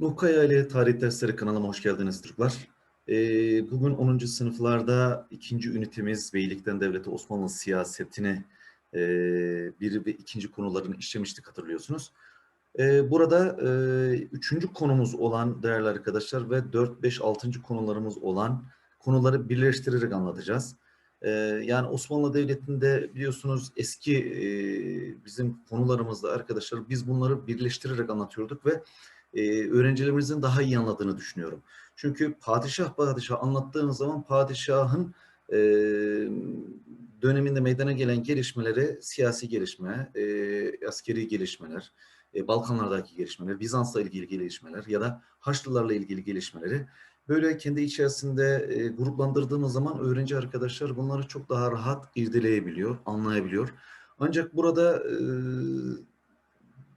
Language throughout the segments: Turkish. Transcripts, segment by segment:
Nuh Kaya ile Tarih Dersleri kanalıma hoş geldiniz çocuklar. Ee, bugün 10. sınıflarda ikinci ünitemiz Beylikten Devlete Osmanlı siyasetini e, bir ve ikinci konularını işlemiştik hatırlıyorsunuz. Ee, burada e, üçüncü konumuz olan değerli arkadaşlar ve 4, 5, 6. konularımız olan konuları birleştirerek anlatacağız. Ee, yani Osmanlı Devleti'nde biliyorsunuz eski e, bizim konularımızda arkadaşlar biz bunları birleştirerek anlatıyorduk ve e, öğrencilerimizin daha iyi anladığını düşünüyorum. Çünkü padişah padişah anlattığınız zaman padişahın e, döneminde meydana gelen gelişmeleri, siyasi gelişme, e, askeri gelişmeler, e, Balkanlardaki gelişmeler, Bizans'la ilgili gelişmeler ya da Haçlılarla ilgili gelişmeleri böyle kendi içerisinde e, gruplandırdığımız zaman öğrenci arkadaşlar bunları çok daha rahat irdeleyebiliyor, anlayabiliyor. Ancak burada e,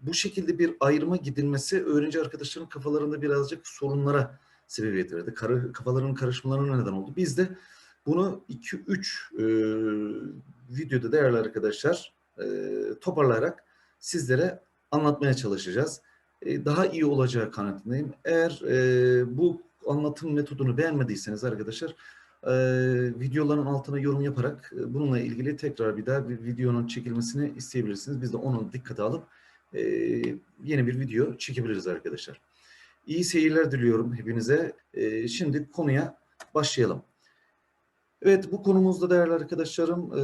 bu şekilde bir ayrıma gidilmesi öğrenci arkadaşların kafalarında birazcık sorunlara sebebiyet verdi. Kar, kafalarının karışmalarına neden oldu. Biz de bunu 2-3 e, videoda değerli arkadaşlar e, toparlayarak sizlere anlatmaya çalışacağız. E, daha iyi olacağı kanaatindeyim. Eğer e, bu anlatım metodunu beğenmediyseniz arkadaşlar e, videoların altına yorum yaparak e, bununla ilgili tekrar bir daha bir videonun çekilmesini isteyebilirsiniz. Biz de onu dikkate alıp e, yeni bir video çekebiliriz arkadaşlar. İyi seyirler diliyorum hepinize. E, şimdi konuya başlayalım. Evet bu konumuzda değerli arkadaşlarım e,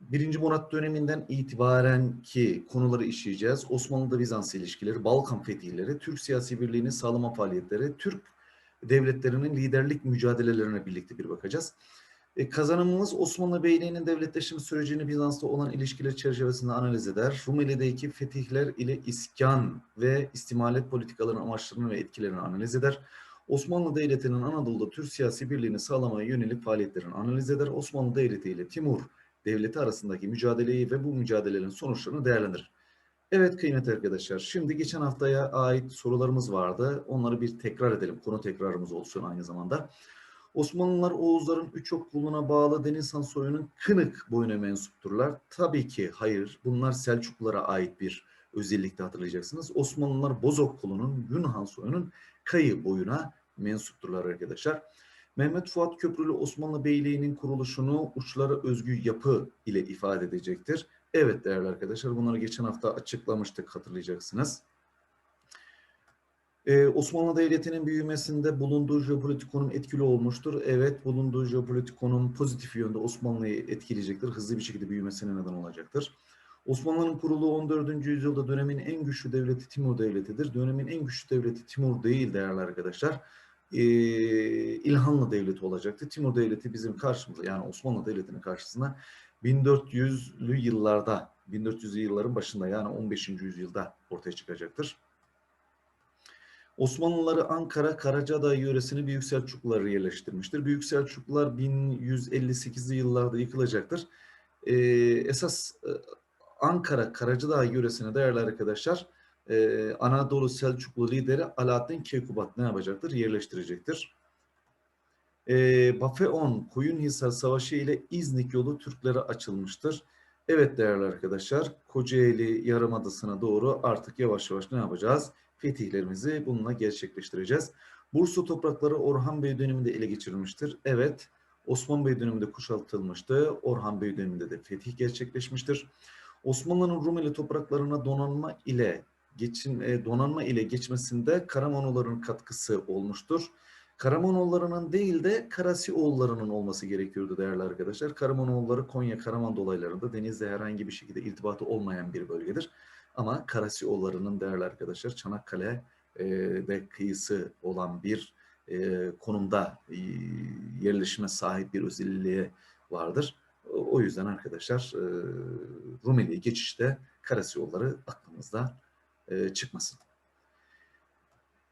birinci Murat döneminden itibaren ki konuları işleyeceğiz. Osmanlı Bizans ilişkileri, Balkan fetihleri, Türk siyasi birliğini sağlama faaliyetleri, Türk devletlerinin liderlik mücadelelerine birlikte bir bakacağız. E, kazanımımız Osmanlı Beyliği'nin devletleşme sürecini Bizans'ta olan ilişkiler çerçevesinde analiz eder. Rumeli'deki fetihler ile iskan ve istimalet politikalarının amaçlarını ve etkilerini analiz eder. Osmanlı Devleti'nin Anadolu'da Türk siyasi birliğini sağlamaya yönelik faaliyetlerini analiz eder. Osmanlı Devleti ile Timur Devleti arasındaki mücadeleyi ve bu mücadelelerin sonuçlarını değerlendirir. Evet kıymetli arkadaşlar, şimdi geçen haftaya ait sorularımız vardı. Onları bir tekrar edelim. Konu tekrarımız olsun aynı zamanda. Osmanlılar Oğuzların üç okkuluna bağlı Denizhan soyunun Kınık boyuna mensupturlar. Tabii ki hayır. Bunlar Selçuklulara ait bir özellikte hatırlayacaksınız. Osmanlılar Bozok kulunun Yunhan soyunun Kayı boyuna mensupturlar arkadaşlar. Mehmet Fuat Köprülü Osmanlı Beyliği'nin kuruluşunu uçlara özgü yapı ile ifade edecektir. Evet değerli arkadaşlar bunları geçen hafta açıklamıştık hatırlayacaksınız. Ee, Osmanlı Devleti'nin büyümesinde bulunduğu jeopolitik konum etkili olmuştur. Evet, bulunduğu jeopolitik konum pozitif yönde Osmanlı'yı etkileyecektir. Hızlı bir şekilde büyümesine neden olacaktır. Osmanlı'nın kuruluğu 14. yüzyılda dönemin en güçlü devleti Timur Devleti'dir. Dönemin en güçlü devleti Timur değil değerli arkadaşlar. Ee, İlhanlı Devleti olacaktı. Timur Devleti bizim karşımıza yani Osmanlı Devleti'nin karşısına 1400'lü yıllarda, 1400'lü yılların başında yani 15. yüzyılda ortaya çıkacaktır. Osmanlıları Ankara Karacadağ yöresini Büyük Selçuklular yerleştirmiştir. Büyük Selçuklular 1158'li yıllarda yıkılacaktır. Ee, esas e, Ankara Karacadağ yöresine değerli arkadaşlar e, Anadolu Selçuklu lideri Alaaddin Keykubat ne yapacaktır? Yerleştirecektir. E, Bafeon Koyunhisar Savaşı ile İznik yolu Türklere açılmıştır. Evet değerli arkadaşlar Kocaeli Yarımadası'na doğru artık yavaş yavaş ne yapacağız? Fetihlerimizi bununla gerçekleştireceğiz. Bursa toprakları Orhan Bey döneminde ele geçirilmiştir. Evet, Osman Bey döneminde kuşatılmıştı. Orhan Bey döneminde de fetih gerçekleşmiştir. Osmanlı'nın Rumeli topraklarına donanma ile geçin, e, donanma ile geçmesinde Karamanoğulları'nın katkısı olmuştur. Karamanoğulları'nın değil de Karasioğulları'nın olması gerekiyordu değerli arkadaşlar. Karamanoğulları Konya Karaman dolaylarında denizle herhangi bir şekilde irtibatı olmayan bir bölgedir. Ama Karasioğulları'nın değerli arkadaşlar Çanakkale e, ve kıyısı olan bir e, konumda e, yerleşime sahip bir özelliği vardır. O yüzden arkadaşlar e, Rumeli'ye geçişte Karasioğulları aklımızda e, çıkmasın.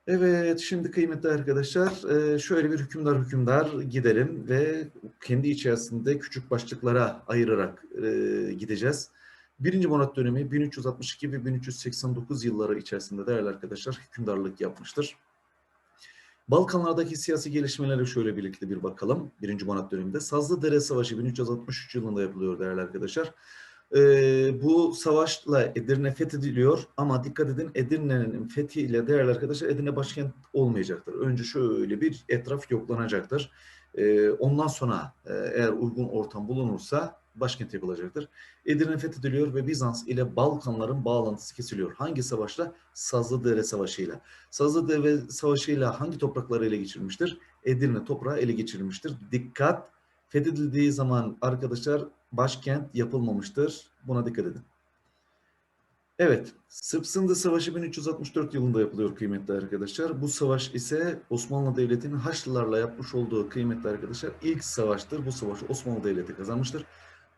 Evet, şimdi kıymetli arkadaşlar e, şöyle bir hükümdar hükümdar gidelim ve kendi içerisinde küçük başlıklara ayırarak e, gideceğiz. Birinci Murat dönemi 1362 ve 1389 yılları içerisinde değerli arkadaşlar hükümdarlık yapmıştır. Balkanlardaki siyasi gelişmelere şöyle birlikte bir bakalım. Birinci Murat döneminde Sazlıdere Savaşı 1363 yılında yapılıyor değerli arkadaşlar. Ee, bu savaşla Edirne fethediliyor ama dikkat edin Edirne'nin fethiyle değerli arkadaşlar Edirne başkent olmayacaktır. Önce şöyle bir etraf yoklanacaktır. Ee, ondan sonra e, eğer uygun ortam bulunursa başkent yapılacaktır. Edirne fethediliyor ve Bizans ile Balkanların bağlantısı kesiliyor. Hangi savaşla? Sazlıdere Savaşı'yla. Sazlıdere Savaşı'yla hangi toprakları ele geçirmiştir? Edirne toprağı ele geçirilmiştir. Dikkat! Fethedildiği zaman arkadaşlar başkent yapılmamıştır. Buna dikkat edin. Evet, Sırp Sındı Savaşı 1364 yılında yapılıyor kıymetli arkadaşlar. Bu savaş ise Osmanlı Devleti'nin Haçlılarla yapmış olduğu kıymetli arkadaşlar ilk savaştır. Bu savaşı Osmanlı Devleti kazanmıştır.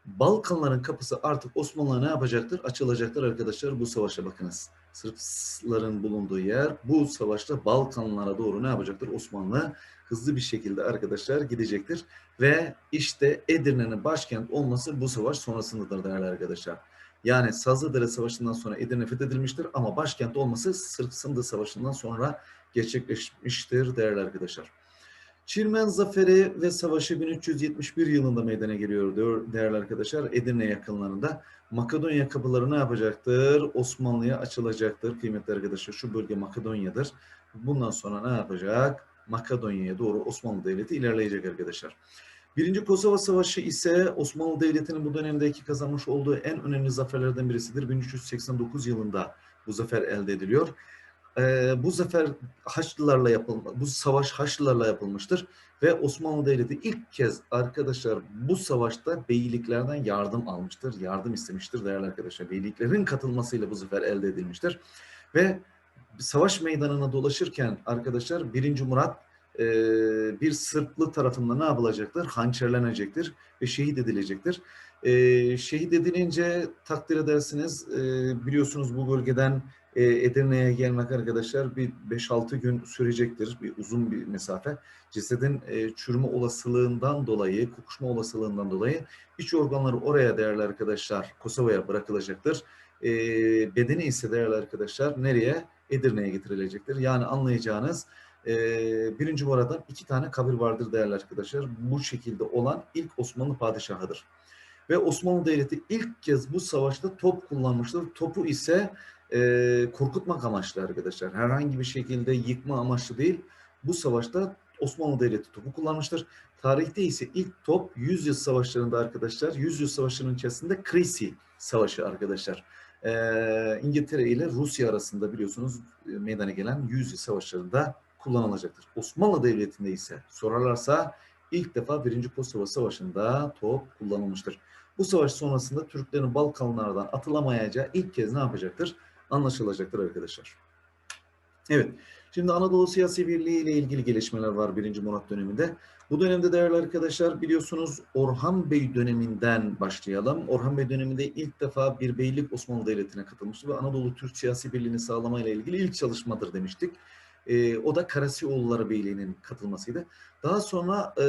Balkanların kapısı artık Osmanlı'ya ne yapacaktır? Açılacaktır arkadaşlar bu savaşa bakınız. Sırpların bulunduğu yer bu savaşta Balkanlara doğru ne yapacaktır? Osmanlı hızlı bir şekilde arkadaşlar gidecektir. Ve işte Edirne'nin başkent olması bu savaş sonrasındadır değerli arkadaşlar. Yani Sazlıdere Savaşı'ndan sonra Edirne fethedilmiştir ama başkent olması Sırp Sındı Savaşı'ndan sonra gerçekleşmiştir değerli arkadaşlar. Çirmen Zaferi ve Savaşı 1371 yılında meydana geliyor diyor değerli arkadaşlar. Edirne yakınlarında Makedonya kapıları ne yapacaktır? Osmanlı'ya açılacaktır kıymetli arkadaşlar. Şu bölge Makedonya'dır. Bundan sonra ne yapacak? Makedonya'ya doğru Osmanlı Devleti ilerleyecek arkadaşlar. Birinci Kosova Savaşı ise Osmanlı Devleti'nin bu dönemdeki kazanmış olduğu en önemli zaferlerden birisidir. 1389 yılında bu zafer elde ediliyor. Ee, bu zafer Haçlılarla yapılma, bu savaş Haçlılarla yapılmıştır ve Osmanlı Devleti ilk kez arkadaşlar bu savaşta beyliklerden yardım almıştır, yardım istemiştir değerli arkadaşlar. Beyliklerin katılmasıyla bu zafer elde edilmiştir ve savaş meydanına dolaşırken arkadaşlar 1. Murat e, bir Sırplı tarafından ne yapılacaktır? Hançerlenecektir ve şehit edilecektir. E, şehit edilince takdir edersiniz e, biliyorsunuz bu bölgeden e, Edirne'ye gelmek arkadaşlar bir 5-6 gün sürecektir. Bir uzun bir mesafe. Cesedin e, çürüme olasılığından dolayı, kokuşma olasılığından dolayı iç organları oraya değerli arkadaşlar Kosova'ya bırakılacaktır. E, bedeni ise değerli arkadaşlar nereye? Edirne'ye getirilecektir. Yani anlayacağınız e, birinci Murat'tan iki tane kabir vardır değerli arkadaşlar. Bu şekilde olan ilk Osmanlı padişahıdır. Ve Osmanlı Devleti ilk kez bu savaşta top kullanmıştır. Topu ise e, korkutmak amaçlı arkadaşlar. Herhangi bir şekilde yıkma amaçlı değil. Bu savaşta Osmanlı Devleti topu kullanmıştır. Tarihte ise ilk top 100 yıl savaşlarında arkadaşlar, 100 yıl savaşlarının içerisinde Crecy Savaşı arkadaşlar. Ee, İngiltere ile Rusya arasında biliyorsunuz e, meydana gelen 100 yıl savaşlarında kullanılacaktır. Osmanlı Devleti'nde ise sorarlarsa ilk defa 1. Kosova Savaşı'nda top kullanılmıştır. Bu savaş sonrasında Türklerin Balkanlardan atılamayacağı ilk kez ne yapacaktır? Anlaşılacaktır arkadaşlar. Evet, şimdi Anadolu Siyasi Birliği ile ilgili gelişmeler var 1. Murat döneminde. Bu dönemde değerli arkadaşlar biliyorsunuz Orhan Bey döneminden başlayalım. Orhan Bey döneminde ilk defa bir beylik Osmanlı Devleti'ne katılmıştı ve Anadolu Türk Siyasi Birliği'ni sağlamayla ilgili ilk çalışmadır demiştik. E, o da Karasioğulları Beyliği'nin katılmasıydı. Daha sonra e,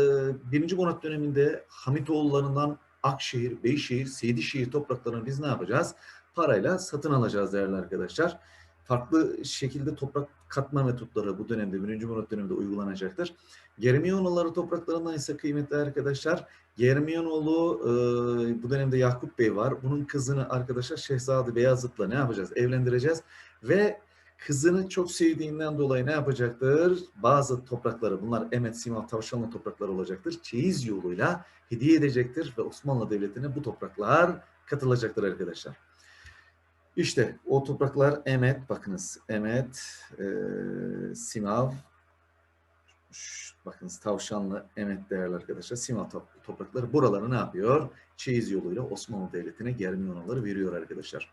1. Murat döneminde Hamitoğullarından Akşehir, Beyşehir, Seydişehir topraklarını biz ne yapacağız? Parayla satın alacağız değerli arkadaşlar. Farklı şekilde toprak katma metotları bu dönemde, 1. Murat döneminde uygulanacaktır. Germiyonoğulları topraklarından ise kıymetli arkadaşlar, Germiyonoğlu e, bu dönemde Yakup Bey var. Bunun kızını arkadaşlar Şehzade Beyazıt'la ne yapacağız? Evlendireceğiz ve kızını çok sevdiğinden dolayı ne yapacaktır? Bazı toprakları, bunlar Emet, Simav, Tavşanlı toprakları olacaktır. Çeyiz yoluyla hediye edecektir ve Osmanlı Devleti'ne bu topraklar katılacaktır arkadaşlar. İşte o topraklar Emet, bakınız Emet, e, Simav, bakınız Tavşanlı, Emet değerli arkadaşlar, Simav toprakları buraları ne yapıyor? Çeyiz yoluyla Osmanlı Devleti'ne Germiyonaları veriyor arkadaşlar.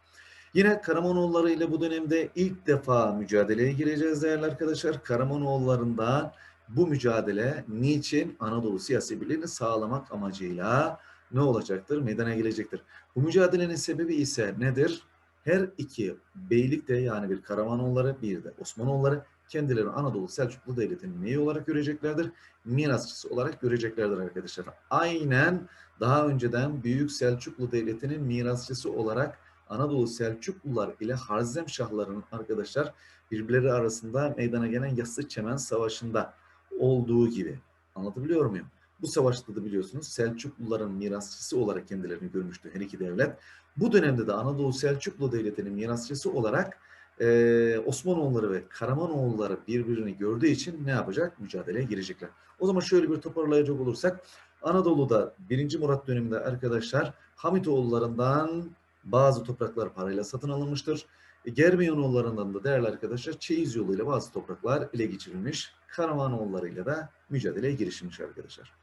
Yine Karamanoğulları ile bu dönemde ilk defa mücadeleye gireceğiz değerli arkadaşlar. Karamanoğullarından bu mücadele niçin Anadolu siyasi birliğini sağlamak amacıyla ne olacaktır? Meydana gelecektir. Bu mücadelenin sebebi ise nedir? Her iki beylik de yani bir Karamanoğulları bir de Osmanoğulları kendilerini Anadolu Selçuklu Devleti'nin neyi olarak göreceklerdir? Mirasçısı olarak göreceklerdir arkadaşlar. Aynen daha önceden Büyük Selçuklu Devleti'nin mirasçısı olarak Anadolu Selçuklular ile Harzem Şahlarının arkadaşlar birbirleri arasında meydana gelen Yassı Çemen Savaşı'nda olduğu gibi. Anlatabiliyor muyum? Bu savaşta da biliyorsunuz Selçukluların mirasçısı olarak kendilerini görmüştü her iki devlet. Bu dönemde de Anadolu Selçuklu Devleti'nin mirasçısı olarak e, Osmanoğulları ve Karamanoğulları birbirini gördüğü için ne yapacak? Mücadeleye girecekler. O zaman şöyle bir toparlayacak olursak Anadolu'da 1. Murat döneminde arkadaşlar Hamitoğullarından bazı topraklar parayla satın alınmıştır. Germiyanoğullarından da değerli arkadaşlar çeyiz yoluyla bazı topraklar ele geçirilmiş. Karamanoğullarıyla da mücadeleye girişilmiş arkadaşlar.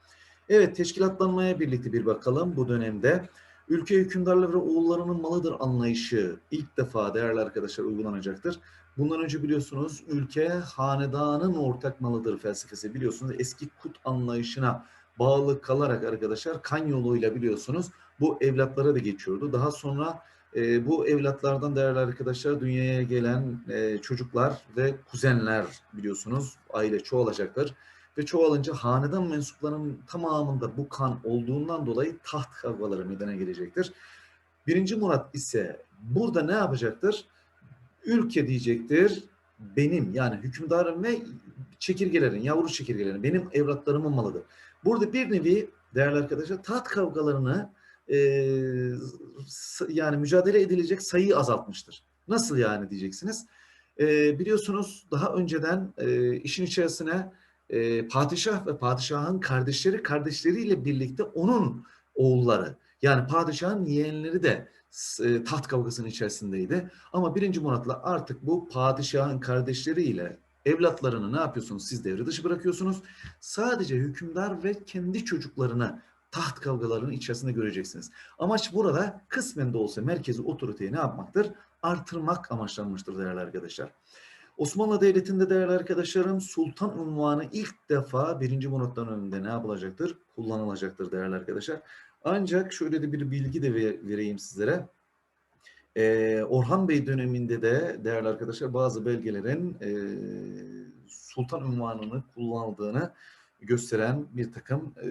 Evet teşkilatlanmaya birlikte bir bakalım bu dönemde. Ülke hükümdarları oğullarının malıdır anlayışı ilk defa değerli arkadaşlar uygulanacaktır. Bundan önce biliyorsunuz ülke hanedanın ortak malıdır felsefesi biliyorsunuz eski kut anlayışına bağlı kalarak arkadaşlar kan yoluyla biliyorsunuz bu evlatlara da geçiyordu. Daha sonra e, bu evlatlardan değerli arkadaşlar dünyaya gelen e, çocuklar ve kuzenler biliyorsunuz aile çoğalacaktır. Ve çoğalınca hanedan mensuplarının tamamında bu kan olduğundan dolayı taht kavgaları meydana gelecektir. Birinci Murat ise burada ne yapacaktır? Ülke diyecektir benim yani hükümdarım ve çekirgelerin, yavru çekirgelerin benim evlatlarımın malıdır. Burada bir nevi değerli arkadaşlar taht kavgalarını e, yani mücadele edilecek sayıyı azaltmıştır. Nasıl yani diyeceksiniz. E, biliyorsunuz daha önceden e, işin içerisine e, padişah ve padişahın kardeşleri kardeşleriyle birlikte onun oğulları yani padişahın yeğenleri de e, taht kavgasının içerisindeydi. Ama birinci Murat'la artık bu padişahın kardeşleriyle evlatlarını ne yapıyorsunuz? Siz devre dışı bırakıyorsunuz. Sadece hükümdar ve kendi çocuklarını taht kavgalarının içerisinde göreceksiniz. Amaç burada kısmen de olsa merkezi otoriteyi ne yapmaktır? Artırmak amaçlanmıştır değerli arkadaşlar. Osmanlı Devleti'nde değerli arkadaşlarım sultan unvanı ilk defa 1. Murat'tan önünde ne yapılacaktır? Kullanılacaktır değerli arkadaşlar. Ancak şöyle de bir bilgi de vereyim sizlere. Ee, Orhan Bey döneminde de değerli arkadaşlar bazı belgelerin e, sultan unvanını kullanıldığını gösteren bir takım e,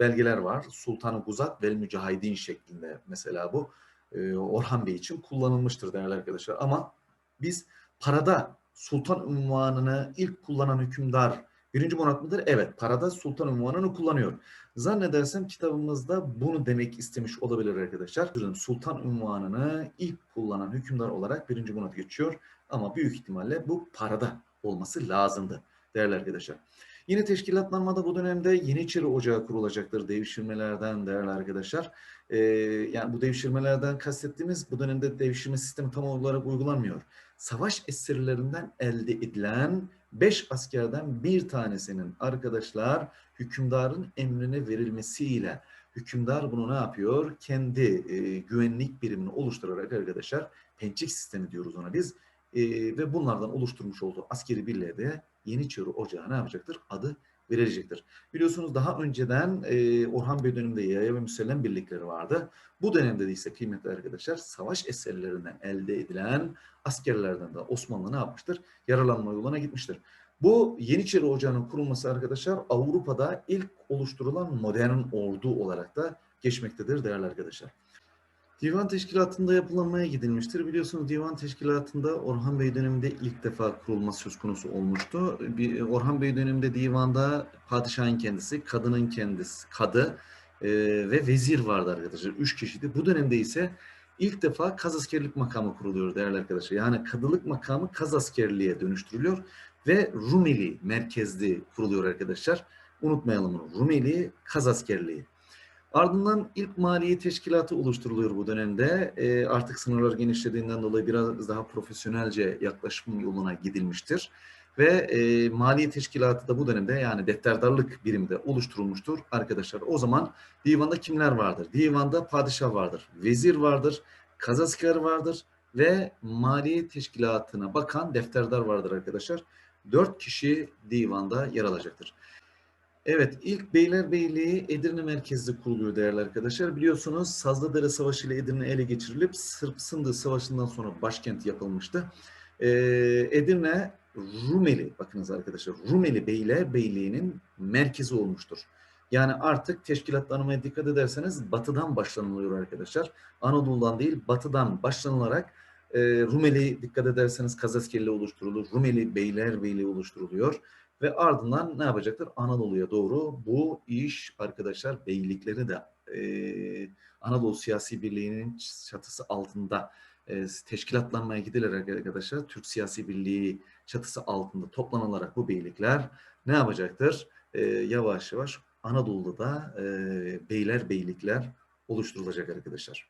belgeler var. Sultan-ı Guzat vel Mücahidin şeklinde mesela bu e, Orhan Bey için kullanılmıştır değerli arkadaşlar. Ama biz parada sultan unvanını ilk kullanan hükümdar birinci Murat mıdır? Evet, parada sultan unvanını kullanıyor. Zannedersem kitabımızda bunu demek istemiş olabilir arkadaşlar. Sultan unvanını ilk kullanan hükümdar olarak birinci Murat geçiyor. Ama büyük ihtimalle bu parada olması lazımdı değerli arkadaşlar. Yine teşkilatlanmada bu dönemde Yeniçeri Ocağı kurulacaktır devşirmelerden değerli arkadaşlar. Ee, yani bu devşirmelerden kastettiğimiz bu dönemde devşirme sistemi tam olarak uygulanmıyor. Savaş esirlerinden elde edilen 5 askerden bir tanesinin arkadaşlar hükümdarın emrine verilmesiyle hükümdar bunu ne yapıyor? Kendi e, güvenlik birimini oluşturarak arkadaşlar pençik sistemi diyoruz ona biz e, ve bunlardan oluşturmuş olduğu askeri birliğe de Yeniçeri Ocağı ne yapacaktır? Adı verilecektir. Biliyorsunuz daha önceden e, Orhan Bey döneminde yaya ve müsellem birlikleri vardı. Bu dönemde de ise kıymetli arkadaşlar savaş eserlerinden elde edilen askerlerden de Osmanlı ne yapmıştır? Yaralanma yoluna gitmiştir. Bu Yeniçeri Ocağı'nın kurulması arkadaşlar Avrupa'da ilk oluşturulan modern ordu olarak da geçmektedir değerli arkadaşlar. Divan teşkilatında yapılanmaya gidilmiştir. Biliyorsunuz divan teşkilatında Orhan Bey döneminde ilk defa kurulması söz konusu olmuştu. Bir, Orhan Bey döneminde divanda padişahın kendisi, kadının kendisi, kadı e, ve vezir vardı arkadaşlar. Üç kişiydi. Bu dönemde ise ilk defa kaz askerlik makamı kuruluyor değerli arkadaşlar. Yani kadılık makamı kaz askerliğe dönüştürülüyor ve Rumeli merkezli kuruluyor arkadaşlar. Unutmayalım bunu. Rumeli kaz askerliği. Ardından ilk maliye teşkilatı oluşturuluyor bu dönemde. E, artık sınırlar genişlediğinden dolayı biraz daha profesyonelce yaklaşım yoluna gidilmiştir. Ve e, maliye teşkilatı da bu dönemde yani defterdarlık birimde oluşturulmuştur arkadaşlar. O zaman divanda kimler vardır? Divanda padişah vardır, vezir vardır, kazasker vardır ve maliye teşkilatına bakan defterdar vardır arkadaşlar. Dört kişi divanda yer alacaktır. Evet, ilk Beylerbeyliği Edirne merkezli kuruluyor değerli arkadaşlar. Biliyorsunuz Sazlıdere Savaşı ile Edirne ele geçirilip Sırp Sındı Savaşı'ndan sonra başkent yapılmıştı. Ee, Edirne Rumeli, bakınız arkadaşlar, Rumeli Beylerbeyliği'nin merkezi olmuştur. Yani artık teşkilatlanmaya dikkat ederseniz batıdan başlanılıyor arkadaşlar. Anadolu'dan değil batıdan başlanılarak e, Rumeli dikkat ederseniz Kazaskerli oluşturulur. Rumeli Beylerbeyliği oluşturuluyor Ve ardından ne yapacaktır? Anadolu'ya doğru bu iş arkadaşlar beylikleri de e, Anadolu Siyasi Birliği'nin çatısı altında e, teşkilatlanmaya gidilerek arkadaşlar Türk Siyasi Birliği çatısı altında toplanılarak bu beylikler ne yapacaktır? E, yavaş yavaş Anadolu'da da e, beyler beylikler oluşturulacak arkadaşlar.